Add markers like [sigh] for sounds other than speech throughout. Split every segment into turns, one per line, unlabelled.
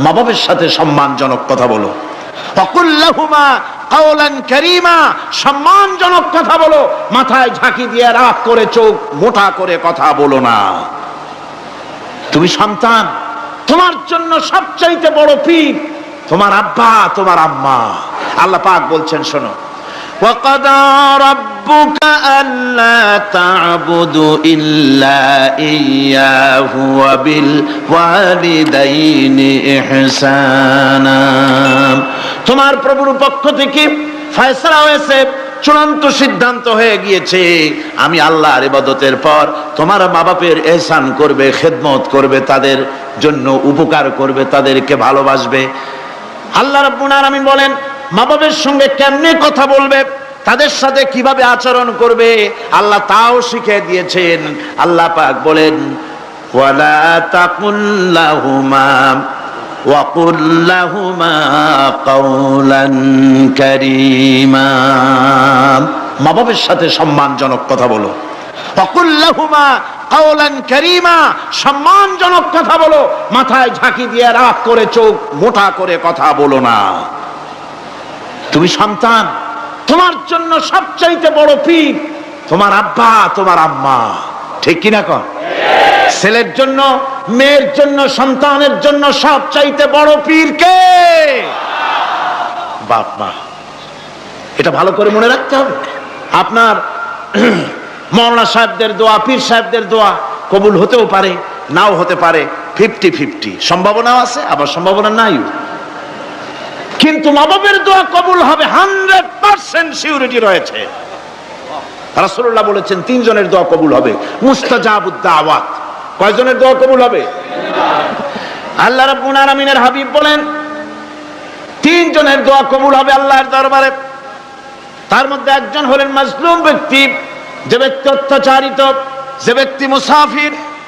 মা বাবের সাথে সম্মানজনক কথা বলো। সম্মানজনক কথা বলো। মাথায় ঝাঁকি দিয়ে রাগ করে চোখ মোটা করে কথা বলো না। তুমি সন্তান, তোমার জন্য সবচাইতে বড় পীর তোমার আব্বা, তোমার আম্মা। আল্লাহ পাক বলছেন, শোনো وقضى ربك ألا تعبدوا إلا إياه وبالوالدين إحسانا তোমার প্রভুর পক্ষ থেকে ফয়সালা হয়েছে চূড়ান্ত সিদ্ধান্ত হয়ে গিয়েছে আমি আল্লাহর ইবাদতের পর তোমার মা বাপের এহসান করবে খেদমত করবে তাদের জন্য উপকার করবে তাদেরকে ভালোবাসবে আল্লাহ রাব্বুল আলামিন বলেন মা বাবার সঙ্গে কেমনে কথা বলবে তাদের সাথে কিভাবে আচরণ করবে আল্লাহ তাও শিখে দিয়েছেন আল্লাহ পাক বলেন ওয়ালা তাকুল্লাহুমা وقل لهما قولا كريما মা বাবার সাথে সম্মানজনক কথা বলো অকুল্লাহুমা কাওলান কারীমা সম্মানজনক কথা বলো মাথায় ঝাঁকি দিয়ে রাগ করে চোখ মোটা করে কথা বলো না তুমি সন্তান, তোমার জন্য সবচাইতে বড় পীর তোমার আব্বা, তোমার আম্মা। ঠিক কিনা? কর ছেলের জন্য, মেয়ের জন্য, সন্তানের জন্য সবচাইতে বড় পীর কে? বাপ মা। এটা ভালো করে মনে রাখতে হবে। আপনার [clears throat] মৌলানা সাহেবদের দোয়া, পীর সাহেবদের দোয়া কবুল হতেও পারে, নাও হতে পারে ফিফটি ফিফটি সম্ভাবনাও আছে, আবার সম্ভাবনা নাই কিন্তু মা বাবের দোয়া কবুল হবে হান্ড্রেড পার্সেন্ট সিউরিটি রয়েছে। রাসূলুল্লাহ বলেছেন, তিনজনের দোয়া কবুল হবে। মুস্তাজাবুদ দাওয়াত। কয়জনের দোয়া কবুল হবে? আল্লাহ রাব্বুল আলামিনের হাবিব বলেন, তিনজনের দোয়া কবুল হবে আল্লাহর দরবারে। তার মধ্যে একজন হলেন মাজলুম ব্যক্তি, যে ব্যক্তি অত্যাচারিত, যে ব্যক্তি মুসাফির।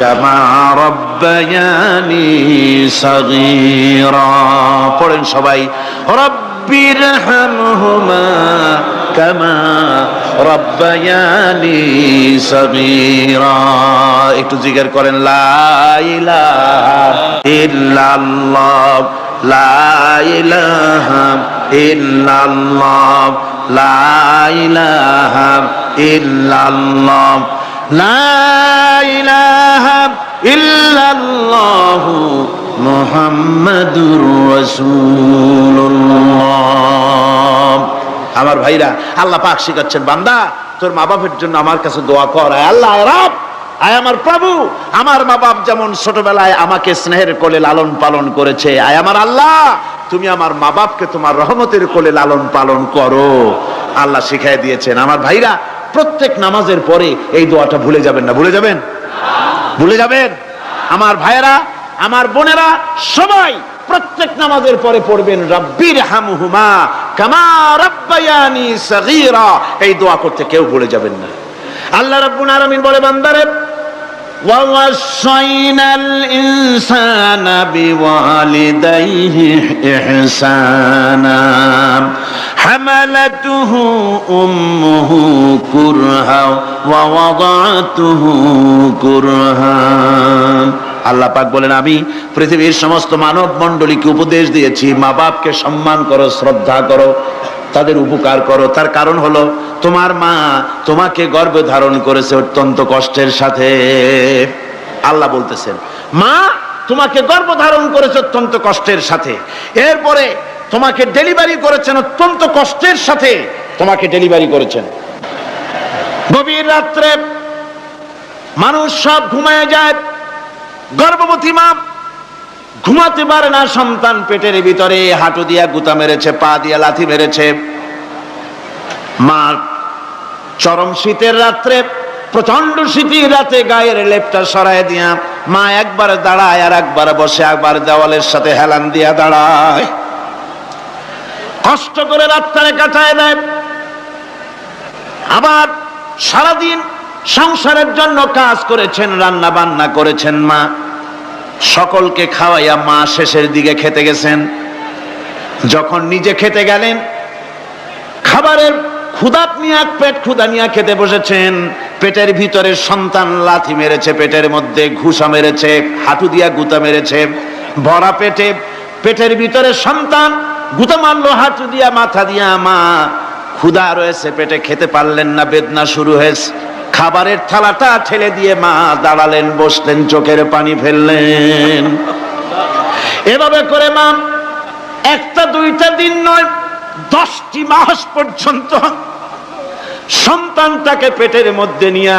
কামা রব্বায়ানি সাগীরা। পড়েন সবাই রব্বির হামহুমা কামা রব্বায়ানি সাগীরা। একটু জিজ্ঞেস করেন, লা ইলাহা ইল্লাল্লাহ ইল্লাল্লাহ। আমার ভাইরা, আল্লাহ পাক শিখাচ্ছেন, বান্দা, তোর মা বাপের জন্য আমার কাছে দোয়া কর। আল্লাহ রব। আয় আমার প্রভু। আমার মা বাপ যেমন ছোটবেলায় আমাকে স্নেহের কোলে লালন পালন করেছে, আয় আমার আল্লাহ। তুমি আমার মা বাপকে তোমার রহমতের কোলে লালন পালন করো। আল্লাহ শিখাই দিয়েছেন। আমার ভাইরা প্রত্যেক নামাজের পরে এই দোয়াটা ভুলে যাবেন না ভুলে যাবেন ভুলে যাবেন আমার ভাইয়েরা আমার বোনেরা সবাই প্রত্যেক নামাজের পরে পড়বেন রব্বির হামহুমা কামা রাব্বায়ানি সাগীরা এই দোয়া করতে কেউ ভুলে যাবেন না আল্লাহ রাব্বুল আলামিন বলে বান্দারে ووصينا الإنسان بوالديه إحسانا حملته أمه كرها ووضعته كرها আল্লাহ পাক বলেন আমি পৃথিবীর সমস্ত মানব মণ্ডলীকে উপদেশ দিয়েছি মা বাপকে সম্মান করো শ্রদ্ধা করো তাদের উপকার করো তার কারণ হলো তোমার মা তোমাকে গর্ভে ধারণ করেছে অত্যন্ত কষ্টের সাথে আল্লাহ বলতেছেন মা তোমাকে গর্ভ ধারণ করেছে অত্যন্ত কষ্টের সাথে এরপরে তোমাকে ডেলিভারি করেছেন অত্যন্ত কষ্টের সাথে। তোমাকে ডেলিভারি করেছেন। গভীর রাত্রে মানুষ সব ঘুমায় যায়। গর্ভবতী মা ঘুমাতে পারে না, সন্তান পেটের ভিতরে হাঁটু দিয়া গুতা মেরেছে, পা দিয়া লাথি মেরেছে। মা চরম শীতের রাত্রে প্রচণ্ড শীতের রাতে গায়ের লেপটা সরায় দিয়া মা একবার দাঁড়ায় আর একবার বসে, একবার দেওয়ালের সাথে হেলান দিয়া দাঁড়ায়। কষ্ট করে রাত্রে কাটায় দেয়। আবার সারাদিন সংসারের জন্য কাজ করেছেন রান্না বান্না করেছেন মা। সকলকে খাওয়াইয়া মা শেষের দিকে খেতে গেছেন। যখন নিজে খেতে গেলেন, খাবারের ক্ষুদাপ নিয়ে, পেট ক্ষুদা নিয়ে খেতে বসেছেন। পেটের ভিতরে সন্তান লাথি মেরেছে, পেটের মধ্যে ঘুষা মেরেছে, হাঁটু দিয়া গুতা মেরেছে। ভরা পেটে, পেটের ভিতরে সন্তান গুতা মারলো হাঁটু দিয়া, মাথা দিয়া, মা ক্ষুদা রয়েছে, পেটে খেতে পারলেন না, বেদনা শুরু হয়েছে। খাবারের থালাটা ঠেলে দিয়ে মা দাঁড়ালেন, বসলেন, চোখের পানি ফেললেন। এভাবে করে মা, একটা, দুইটা দিন নয়, দশটি মাস পর্যন্ত সন্তানটাকে পেটের মধ্যে নিয়ে,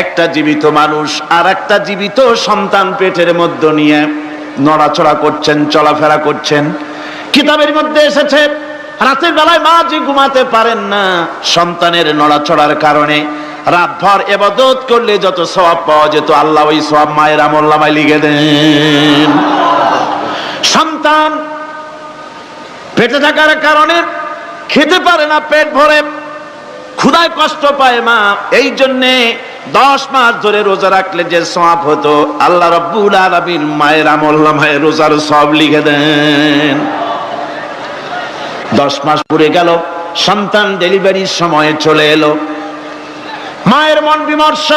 একটা জীবিত মানুষ আর একটা জীবিত সন্তান পেটের মধ্যে নিয়ে নড়াচড়া করছেন, চলাফেরা করছেন। কিতাবের মধ্যে এসেছে, রাতের বেলায় মা যে ঘুমাতে পারেন না, সন্তানের নড়াচড়ার কারণে রাতভর এবাদত করলে যত সওয়াব পাওয়া যেত, আল্লাহ ওই সব মায়ের আমল্লামায় লিখে দেন। সন্তান পেটে থাকার কারণে খেতে পারে না, পেট ভরে ক্ষুদায় কষ্ট পায় মা, এই জন্যে দশ মাস ধরে রোজা রাখলে যে সব হতো, আল্লাহ রব্বুল আলমিন মায়ের আমল্লা মায়ের রোজার সব লিখে দেন। দশ মাস পুরে গেল, সন্তান ডেলিভারির সময় চলে এলো। মায়ের মন বিমর্ষ,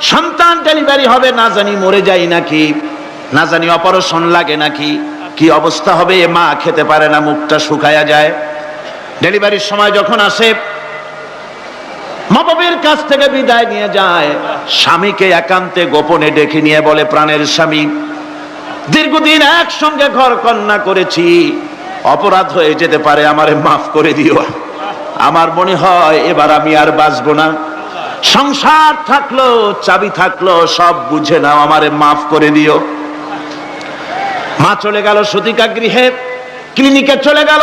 সন্তান ডেলিভারি হবে, না জানি মরে যাই নাকি, না জানি অপারেশন লাগে নাকি, কি অবস্থা হবে, এ মা খেতে পারে না, মুখটা শুকায়া যায়। ডেলিভারির সময় যখন আসে মা-বাবের কাছ থেকে বিদায় নিয়ে যায়, স্বামীকে একান্তে গোপনে ডেকে নিয়ে বলে, প্রাণের স্বামী, দীর্ঘদিন একসঙ্গে ঘর কন্যা করেছি অপরাধ হয়ে যেতে পারে, আমারে মাফ করে দিও। আমার মনে হয় এবার আমি আর বাঁচবো না। সংসার থাকল, চাবি থাকল, সব বুঝে নাও, আমারে মাফ করে দিও। মা চলে গেল সতিকা গৃহে, ক্লিনিকে চলে গেল,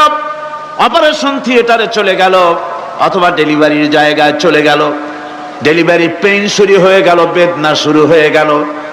অপারেশন থিয়েটারে চলে গেল, অথবা ডেলিভারির জায়গায় চলে গেল। ডেলিভারি পেইন শুরু হয়ে গেল, বেদনা শুরু হয়ে গেল।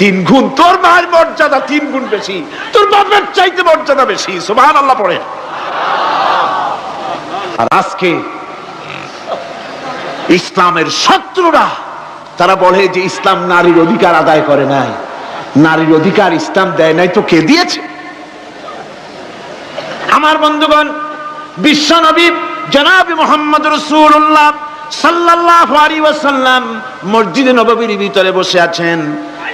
তিন গুণ। তোর মায়ের মর্যাদা তিন গুণ বেশি। তোর বাপের চাইতে মর্যাদা বেশি। সুবহান আল্লাহ পড়ে। আর আজকে ইসলামের শত্রুরা, তারা বলে যে ইসলাম নারীর অধিকার আদায় করে নাই। নারীর অধিকার ইসলাম দেয় নাই তো কে দিয়েছে? আমার বন্ধুগণ, বিশ্ব নবী জনাবি মোহাম্মদ রসুল্লাহ সাল্লাল্লাহু আলাইহি ওয়াসাল্লাম মসজিদে নববীর ভিতরে বসে আছেন।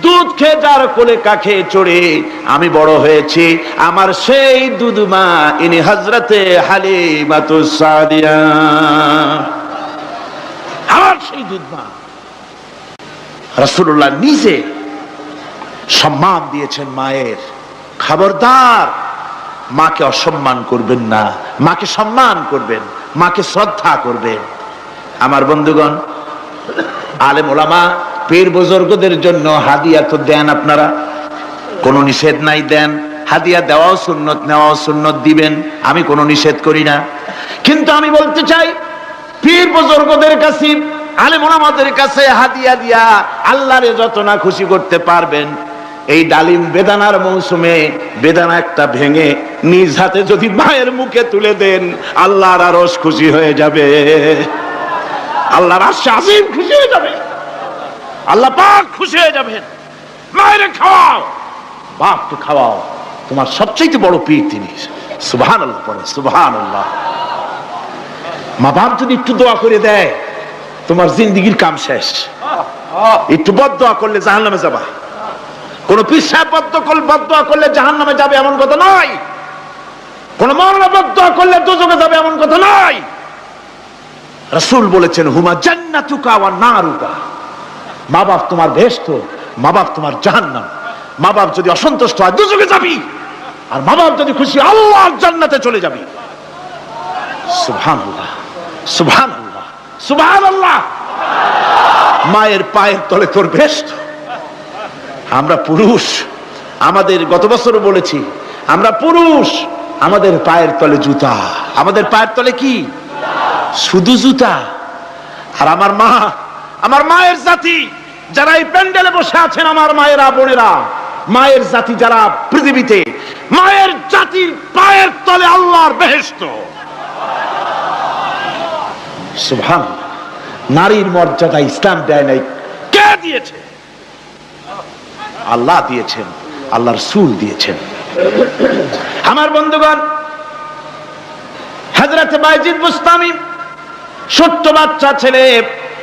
দুধ খেয়ে যার কোলে কাখে চড়ে, আমি বড় হয়েছি। আমার সেই দুধ মা, ইনি হজরতে হালিমাতু সাদিয়া। আমার সেই দুধ মা। রাসূলুল্লাহ নিজে সম্মান দিয়েছেন মায়ের। খবরদার, মাকে অসম্মান করবেন না, মাকে সম্মান করবেন, মাকে শ্রদ্ধা করবেন। আমার বন্ধুগণ, আলেম ওলামা পীর বুজুর্গদের জন্য হাদিয়া তো দেন আপনারা। কোনো নিষেধ নাই দেন। হাদিয়া দেওয়াও সুন্নত, নেওয়াও সুন্নত দিবেন। আমি কোনো নিষেধ করি না। কিন্তু আমি বলতে চাই, পীর বুজুর্গদের কাছে, আলেম ওলামাদের কাছে হাদিয়া দিয়া আল্লাহরে যত না খুশি করতে পারবেন, এই ডালিম বেদানার মৌসুমে বেদানা একটা ভেঙে নিজ হাতে যদি মায়ের মুখে তুলে দেন, আল্লাহর আরস খুশি হয়ে যাবে। আল্লাহর আশা আজিম খুশি হয়ে যাবে। আল্লাহ পাক খুশি হয়ে যাবেন। মায়ের খাওয়াও। বাপকে খাওয়াও। তোমার সবচেয়ে বড় পীর তিনি। সুবহান আল্লাহ পড়ে সুবহান আল্লাহ মা বাপ যদি একটু দোয়া করে দেয়, তোমার জিন্দিগির কাম শেষ। একটু বদ দোয়া করলে জাহান নামে যাবা। কোন সাহেব বদ্ধ করলে বদয়া করলে জাহান নামে যাবে এমন কথা নয় কোন মরণ বদয়া করলে দুযোগে যাবে এমন কথা নয় রসুল বলেছেন, হুমা জান্নাতুকা ওয়া নারুকা। মা বাপ তোমার ভেস্ত, মা বাপ তোমার জাহান্নাম। মা বাপ যদি অসন্তুষ্ট হয় দুযোগে যাবি। আর মা বাপ যদি খুশি আল্লাহ জান্নাতে চলে যাবি। সুবহানাল্লাহ সুবহানাল্লাহ সুবহানাল্লাহ। মায়ের পায়ের তলে তোর ভেস্ত। আমরা পুরুষ, আমাদের গত বছরও বলেছি, আমরা পুরুষ, আমাদের পায়ের তলে জুতা। আমাদের পায়ের তলে কি? শুধু জুতা। আর আমার মা, আমার মায়ের জাতি। যারা এই প্যান্ডেলে বসে আছেন আমার মায়েরা, বোনেরা, মায়ের জাতি যারা পৃথিবীতে, মায়ের জাতির পায়ের তলে আল্লাহর বেহেস্ত সুভান নারীর মর্যাদা ইসলাম দেয় নাই। কে দিয়েছে? আল্লাহ দিয়েছেন আল্লাহর সুল দিয়েছেন। আমার বন্ধুগণ হাজরাতে বাইজিদ বুস্তামি, ছোট্ট বাচ্চা ছেলে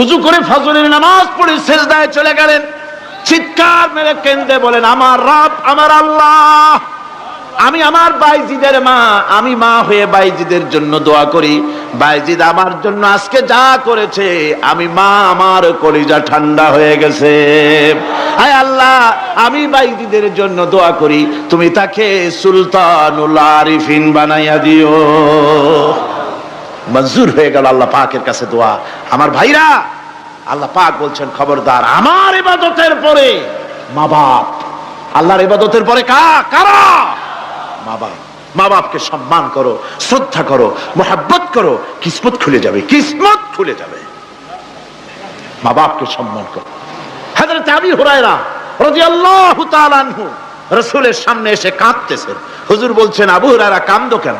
উজু করে ফজরের নামাজ পড়ে শেষদায় চলে গেলেন। চিৎকার মেরে কেন্দ্রে বলেন, আমার রব, আমার আল্লাহ, আমি আমার বাইজিদের মা, আমি মা হয়ে বাইজিদের জন্য দোয়া করি। বাইজিদ আমার জন্য আজকে যা করেছে, আমি মা আমার কলিজা ঠান্ডা হয়ে গেছে। আয় আল্লাহ, আমি বাইজিদের জন্য দোয়া করি। তুমি তাকে সুলতানুল আরিফিন বানাইয়া দিও। মঞ্জুর হয়ে গেল আল্লাহ পাকের কাছে দোয়া। আমার ভাইরা, আল্লাহ পাক বলছেন, খবরদার, আমার ইবাদতের পরে মা বাপ। আল্লাহর ইবাদতের পরে কা, কারা? মা বাপ। মা বাপকে সম্মান করো, শ্রদ্ধা করো, মোহাব্বত করো, কিসমত খুলে যাবে, কিসমত খুলে যাবে। মা বাপকে সম্মান করো। হাজরত আবি হুরায়রা রাদিয়াল্লাহু তাআলা আনহু রাসূলের সামনে এসে কাঁদতেছেন। হুজুর বলছেন, আবু হুরায়রা, কান্দো কেন?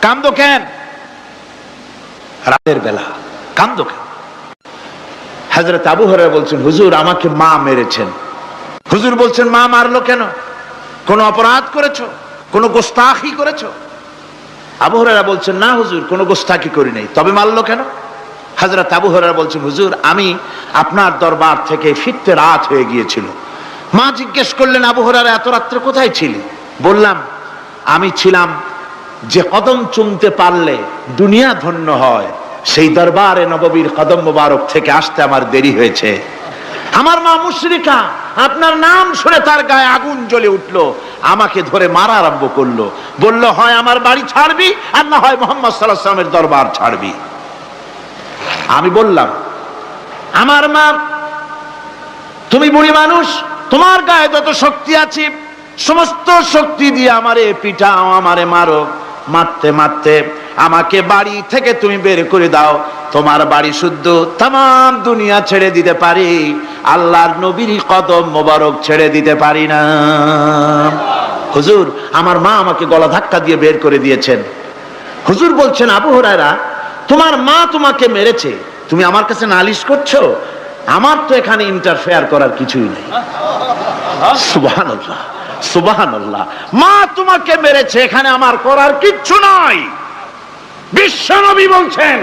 কান্দো কেন? রাতের বেলা কান্দো কেন? হাজরত আবু হরারা বলছেন, হুজুর, আমাকে মা মেরেছেন। হুজুর বলছেন, মা মারলো কেন? কোন অপরাধ করেছ? কোন গোস্তাখি করেছ? আবু হরারা বলছেন, না হুজুর, কোনো গোস্তাকি করি নাই। তবে মারলো কেন? হাজরত আবু হরারা বলছেন, হুজুর, আমি আপনার দরবার থেকে ফিরতে রাত হয়ে গিয়েছিল। মা জিজ্ঞেস করলেন, আবু হরারা এত রাত্রে কোথায় ছিলি বললাম, আমি ছিলাম যে কদম চুমতে পারলে দুনিয়া ধন্য হয়, সেই দরবারে নববীর কদম মোবারক থেকে আসতে আমার দেরি হয়েছে। আমার মা মুশরিকা, আপনার নাম শুনে তার গায়ে আগুন জ্বলে উঠল, আমাকে ধরে মারা আরম্ভ করল। বলল, হয় আমার বাড়ি ছাড়বি, আর না হয় মোহাম্মদ সাল্লাহ সাল্লামের দরবার ছাড়বি। আমি বললাম, আমার মা, তুমি বুড়ি মানুষ, তোমার গায়ে যত শক্তি আছে, সমস্ত শক্তি দিয়ে আমারে পিটাও, আমারে মারো। মারতে মারতে আমাকে বাড়ি থেকে তুমি বের করে দাও। তোমার বাড়ি শুদ্ধ তাম দুনিয়া ছেড়ে দিতে পারি। আল্লাহর নবীর কদম মোবারক ছেড়ে দিতে পারি না। হুজুর, আমার মা আমাকে গলা ধাক্কা দিয়ে বের করে দিয়েছেন। হুজুর বলছেন, আবু হরারা তোমার মা তোমাকে মেরেছে। তুমি আমার কাছে নালিশ করছ? আমার তো এখানে ইন্টারফেয়ার করার কিছুই নেই। সুবহানাল্লাহ। সুবহানাল্লাহ। মা তোমাকে মেরেছে, এখানে আমার করার কিচ্ছু নাই। বিশ্ব নবী বলছেন,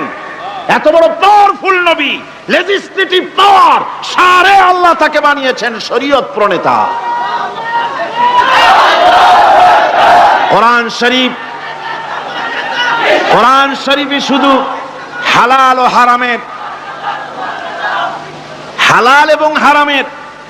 এত বড় পাওয়ারফুল নবী লেজিসলেটিভ পাওয়ার সারে আল্লাহ তাকে বানিয়েছেন শরীয়ত প্রণেতা। কোরআন শরীফ, কোরআন শরীফে শুধু হালাল ও হারামের। হালাল এবং হারামের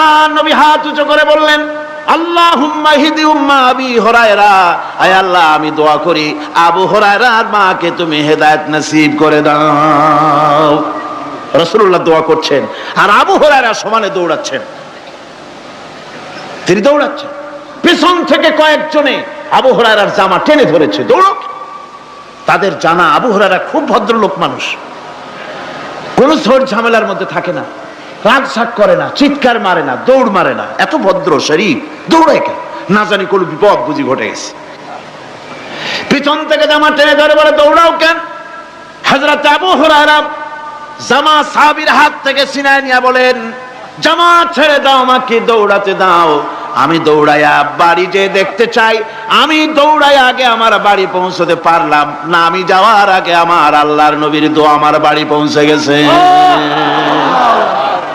আল্লাহ নবী হাত উঁচু করে বললেন দৌড়াচ্ছেন। তিনি দৌড়াচ্ছেন। পেছন থেকে কয়েকজনে আবু হরায়রার জামা টেনে ধরেছে, দৌড়ক। তাদের জানা আবু হরায়রা খুব ভদ্রলোক মানুষ। কোন ঝামেলার মধ্যে থাকে না। রাগ শাক করে না, চিৎকার মারে না, দৌড় মারে না। এত ভদ্র শরীর, দৌড়ায় কেন? না জানি কোন বিপদ বুঝি ঘটে গেছে। পিছন থেকে জামা টেনে ধরে বলে, দৌড়াও কেন? হাজরত আবু হুরায়রা জামা সাহাবীর হাত থেকে সিনায় নিয়ে বলেন, জামা ছেড়ে দাও আমাকে, দৌড়াতে দাও। আমি দৌড়াইয়া বাড়ি যে দেখতে চাই, আমি দৌড়াই আগে আমার বাড়ি পৌঁছতে পারলাম না। আমি যাওয়ার আগে আমার আল্লাহর নবীর দো আমার বাড়ি পৌঁছে গেছে।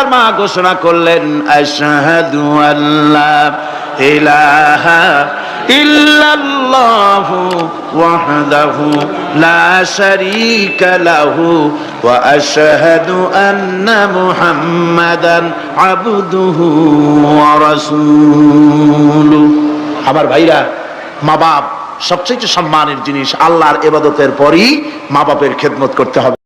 তার মা ঘোষণা করলেন আমার ভাইরা মা বাপ সবচেয়ে সম্মানের জিনিস আল্লাহর এবাদতের পরই মা বাপের খেদমত করতে হবে।